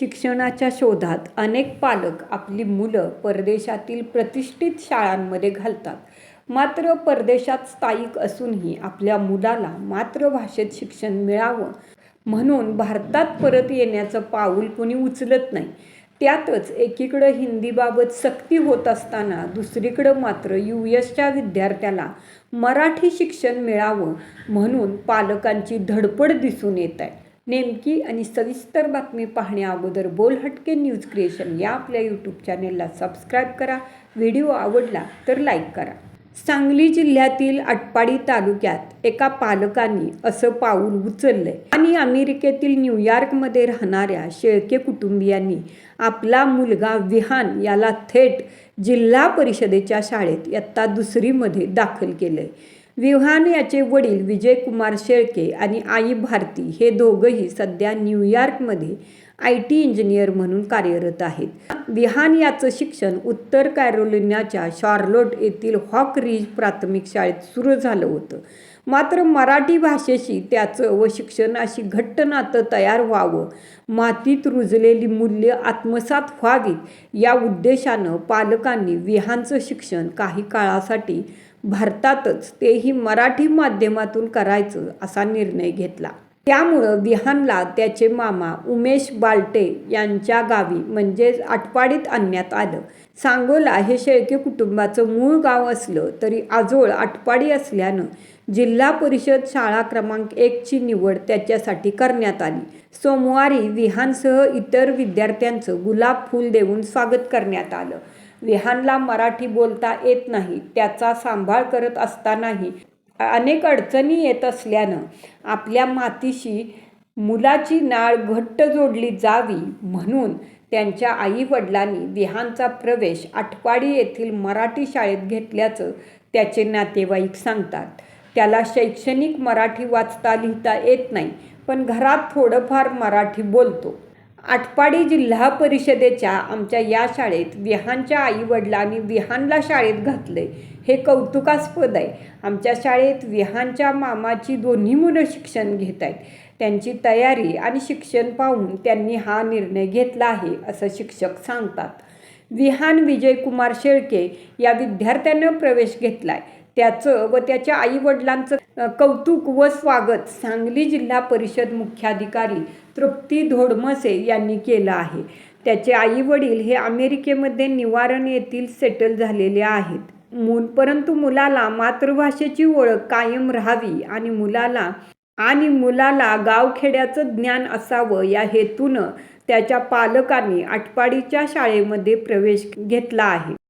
शिक्षणाच्या शोधात अनेक पालक आपली मुलं परदेशातील प्रतिष्ठित शाळांमध्ये घालतात. मात्र परदेशात स्थायिक असूनही आपल्या मुलाला मातृभाषेत शिक्षण मिळावं म्हणून भारतात परत येण्याचं पाऊल कुणी उचलत नाही. त्यातच एकीकडं हिंदीबाबत सक्ती होत असताना दुसरीकडं मात्र यू एसच्या विद्यार्थ्याला मराठी शिक्षण मिळावं म्हणून पालकांची धडपड दिसून येत आहे. नेमकी आणि सविस्तर बातमी पाहण्या अगोदर बोल हटके न्यूज क्रिएशन या आपल्या यूट्यूब चॅनेलला सबस्क्राईब करा. व्हिडिओ आवडला तर लाईक करा. सांगली जिल्ह्यातील आटपाडी तालुक्यात एका पालकांनी असं पाऊल उचललंय. आणि अमेरिकेतील न्यूयॉर्कमध्ये राहणाऱ्या शेळके कुटुंबियांनी आपला मुलगा विहान याला थेट जिल्हा परिषदेच्या शाळेत इयत्ता दुसरीमध्ये दाखल केलंय. विहान याचे वडील विजयकुमार शेळके आणि आई भारती हे दोघंही सध्या न्यूयॉर्कमध्ये आय टी इंजिनियर म्हणून कार्यरत आहेत. विहान याचं शिक्षण उत्तर कॅरोलिनाच्या शार्लोट येथील हॉक रिज प्राथमिक शाळेत सुरू झालं होतं. मात्र मराठी भाषेशी त्याचं व शिक्षणाशी घट्ट नातं तयार व्हावं मातीत रुजलेली मूल्य आत्मसात व्हावीत या उद्देशानं पालकांनी विहानचं शिक्षण काही काळासाठी भारतातच तेही मराठी माध्यमातून करायचं असा निर्णय घेतला. त्यामुळं विहानला त्याचे मामा उमेश बालटे यांच्या गावी म्हणजेच आटपाडीत आणण्यात आलं. सांगोला हे शेळके कुटुंबाचं मूळ गाव असलं तरी आजोळ आटपाडी असल्यानं जिल्हा परिषद शाळा क्रमांक एकची निवड त्याच्यासाठी करण्यात आली. सोमवारी विहानसह इतर विद्यार्थ्यांचं गुलाब फूल देऊन स्वागत करण्यात आलं. विहानला मराठी बोलता येत नाही त्याचा सांभाळ करत असतानाही अनेक अडचणी येत असल्यानं आपल्या मातीशी मुलाची नाळ घट्ट जोडली जावी म्हणून त्यांच्या आईवडिलांनी विहानचा प्रवेश आटपाडी येथील मराठी शाळेत घेतल्याचं त्याचे नातेवाईक सांगतात. त्याला शैक्षणिक मराठी वाचता लिहिता येत नाही पण घरात थोडंफार मराठी बोलतो. आटपाडी जिल्हा परिषदेच्या आमच्या या शाळेत विहानच्या आईवडिलांनी विहानला शाळेत घातले हे कौतुकास्पद आहे. आमच्या शाळेत विहानच्या मामाची दोन्ही मुलं शिक्षण घेत आहेत. त्यांची तयारी आणि शिक्षण पाहून त्यांनी हा निर्णय घेतला आहे असं शिक्षक सांगतात. विहान विजयकुमार शेळके या विद्यार्थ्यानं प्रवेश घेतला आहे त्याचं व त्याच्या आईवडिलांचं कौतुक व स्वागत सांगली जिल्हा परिषद मुख्याधिकारी तृप्ती धोडमसे यांनी केलं आहे. त्याचे आईवडील हे अमेरिकेमध्ये निवारण येथील सेटल झालेले आहेत. मूल परंतु मुलाला मातृभाषेची ओळख कायम राहावी आणि मुलाला आणि मुलाला गावखेड्याचं ज्ञान असावं या हेतूनं त्याच्या पालकांनी आटपाडीच्या शाळेमध्ये प्रवेश घेतला आहे.